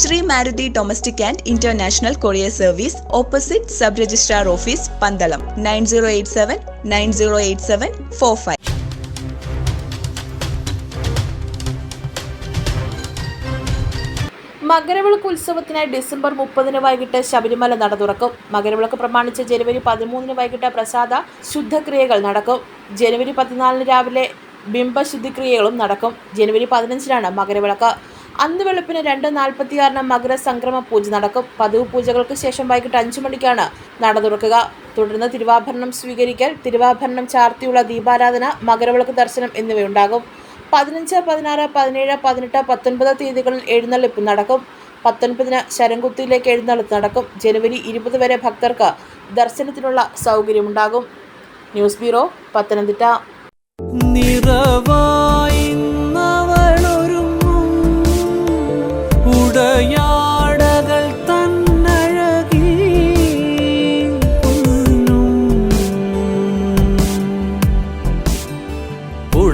Shri Maruti domestic and international courier service opposite sub registrar office Pandalam nine zero eight seven nine zero eight seven four five. Makaravilakku ഉത്സവത്തിനായി December മുപ്പതിന് വൈകിട്ട് ശബരിമല നട തുറക്കും. മകരവിളക്ക് പ്രമാണിച്ച് ജനുവരി പതിമൂന്നിന് വൈകിട്ട് പ്രസാദ ശുദ്ധക്രിയകൾ നടക്കും. ജനുവരി പതിനാലിന് രാവിലെ ബിംബശുദ്ധിക്രിയകളും നടക്കും. ജനുവരി പതിനഞ്ചിനാണ് മകരവിളക്ക്. അന്ന് വെളുപ്പിന് രണ്ട് നാൽപ്പത്തിയാറിന് മകര സംക്രമ പൂജ നടക്കും. പതിവ് പൂജകൾക്ക് ശേഷം വൈകിട്ട് അഞ്ചു മണിക്കാണ് നട തുറക്കുക. തുടർന്ന് തിരുവാഭരണം സ്വീകരിക്കൽ തിരുവാഭരണം ചാർത്തിയുള്ള ദീപാരാധന മകരവിളക്ക് ദർശനം എന്നിവയുണ്ടാകും. പതിനഞ്ച് പതിനാറ് പതിനേഴ് പതിനെട്ട് പത്തൊൻപത് തീയതികളിൽ എഴുന്നള്ളിപ്പ് നടക്കും. പത്തൊൻപതിന് ശരംകുത്തിയിലേക്ക് എഴുന്നള്ളിപ്പ് നടക്കും. ജനുവരി ഇരുപത് വരെ ഭക്തർക്ക് ദർശനത്തിനുള്ള സൗകര്യമുണ്ടാകും. News bureau Pathanamthitta. നിറവായി